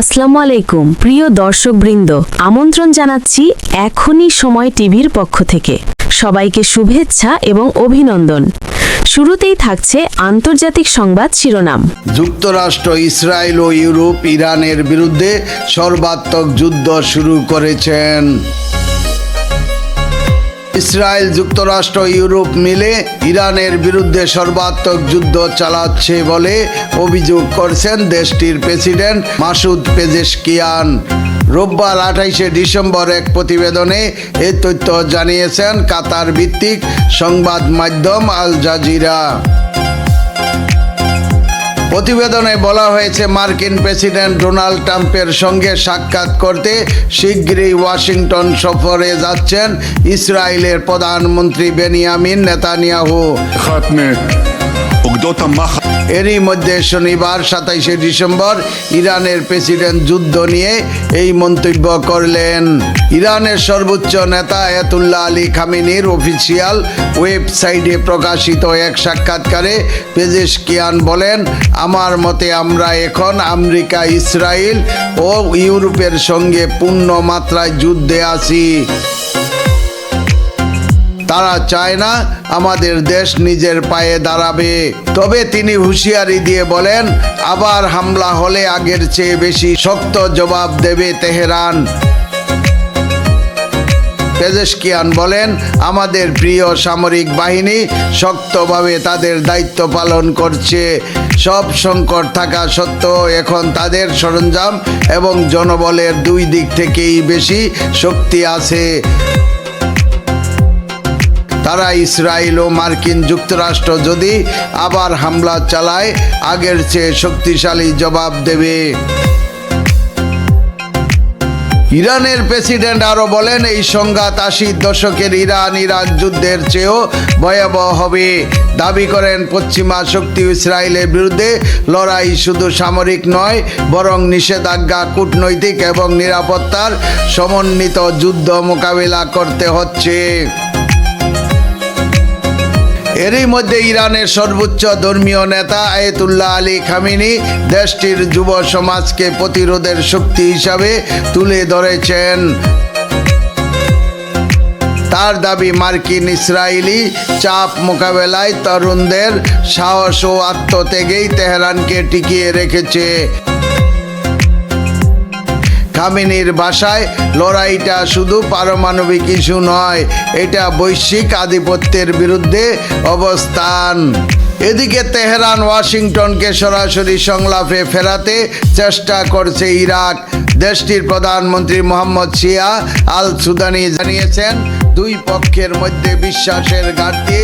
আসসালামু আলাইকুম, প্রিয় দর্শকবৃন্দ। আমন্ত্রণ জানাচ্ছি এখনই সময় টিভির পক্ষ থেকে। সবাইকে শুভেচ্ছা এবং অভিনন্দন। শুরুতেই থাকছে আন্তর্জাতিক সংবাদ শিরোনাম। যুক্তরাষ্ট্র, ইসরায়েল ও ইউরোপ, ইরানের বিরুদ্ধে সর্বাত্মক যুদ্ধ শুরু করেছেন। ইসরায়েল যুক্তরাষ্ট্র ইউরোপ মিলে ইরানের বিরুদ্ধে সর্বাত্মক যুদ্ধ চালাচ্ছে বলে অভিযোগ করছেন দেশটির প্রেসিডেন্ট মাসুদ পেজেশকিয়ান। রোববার আঠাইশে ডিসেম্বর এক প্রতিবেদনে এ তথ্য জানিয়েছেন কাতার ভিত্তিক সংবাদ মাধ্যম আল জাজিরা। প্রতিবেদনে বলা হয়েছে, মার্কিন প্রেসিডেন্ট ডোনাল্ড ট্রাম্পের সঙ্গে সাক্ষাৎ করতে শীঘ্রই ওয়াশিংটন সফরে যাচ্ছেন ইসরায়েলের প্রধানমন্ত্রী বেনিয়ামিন নেতানিয়াহু। এরই মধ্যে শনিবার সাতাইশে ডিসেম্বর ইরানের প্রেসিডেন্ট যুদ্ধ নিয়ে এই মন্তব্য করলেন। ইরানের সর্বোচ্চ নেতা আয়াতুল্লাহ আলী খামিনির অফিসিয়াল ওয়েবসাইটে প্রকাশিত এক সাক্ষাৎকারে পেজেশকিয়ান বলেন, আমার মতে আমরা এখন আমেরিকা, ইসরায়েল ও ইউরোপের সঙ্গে পূর্ণ মাত্রায় যুদ্ধে আছি। তারা চায় না আমাদের দেশ নিজের পায়ে দাঁড়াবে। তবে তিনি হুঁশিয়ারি দিয়ে বলেন, আবার হামলা হলে আগের চেয়ে বেশি শক্ত জবাব দেবে তেহরান। পেজেশকিয়ান বলেন, আমাদের প্রিয় সামরিক বাহিনী শক্তভাবে তাদের দায়িত্ব পালন করছে। সব সংকট থাকা সত্ত্বেও এখন তাদের সরঞ্জাম এবং জনবলের দুই দিক থেকেই বেশি শক্তি আছে। তারা ইসরায়েল ও মার্কিন যুক্তরাষ্ট্র যদি আবার হামলা চালায়, আগের চেয়ে শক্তিশালী জবাব দেবে। ইরানের প্রেসিডেন্ট আরও বলেন, এই সংঘাত আশি দশকের ইরান ইরাক যুদ্ধের চেয়েও ভয়াবহ হবে। দাবি করেন, পশ্চিমা শক্তি ইসরায়েলের বিরুদ্ধে লড়াই শুধু সামরিক নয়, বরং নিষেধাজ্ঞা, কূটনৈতিক এবং নিরাপত্তার সমন্বিত যুদ্ধ মোকাবিলা করতে হচ্ছে। এরই মধ্যে ইরানের সর্বোচ্চ ধর্মীয় নেতা আয়েতুল্লাহ আলী খামিনি দেশটির যুব সমাজকে প্রতিরোধের শক্তি হিসাবে তুলে ধরেছেন। তার দাবি, মার্কিন ইসরায়েলি চাপ মোকাবেলায় তরুণদের সাহস ও আত্মত্যাগেই তেহরানকে টিকিয়ে রেখেছে। খামিনির ভাষায় লড়াইটা শুধু পারমাণবিক ইস্যু নয়, এটা বৈশ্বিক আধিপত্যের বিরুদ্ধে অবস্থান। এদিকে তেহরান, ওয়াশিংটনকে সরাসরি সংলাপে ফেরাতে চেষ্টা করছে ইরাক। দেশটির প্রধানমন্ত্রী মোহাম্মদ শিয়া আল সুদানি জানিয়েছেন, দুই পক্ষের মধ্যে বিশ্বাসের ঘাটতি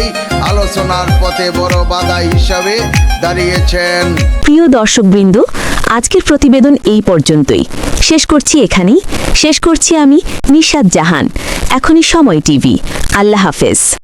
আলোচনার পথে বড় বাধা হিসাবে দাঁড়িয়েছেন। প্রিয় দর্শকবৃন্দ আজকের প্রতিবেদন এই পর্যন্তই। শেষ করছি এখানেই। শেষ করছি আমি নিশাদ জাহান। এখনই সময় টিভি। আল্লাহ হাফেজ।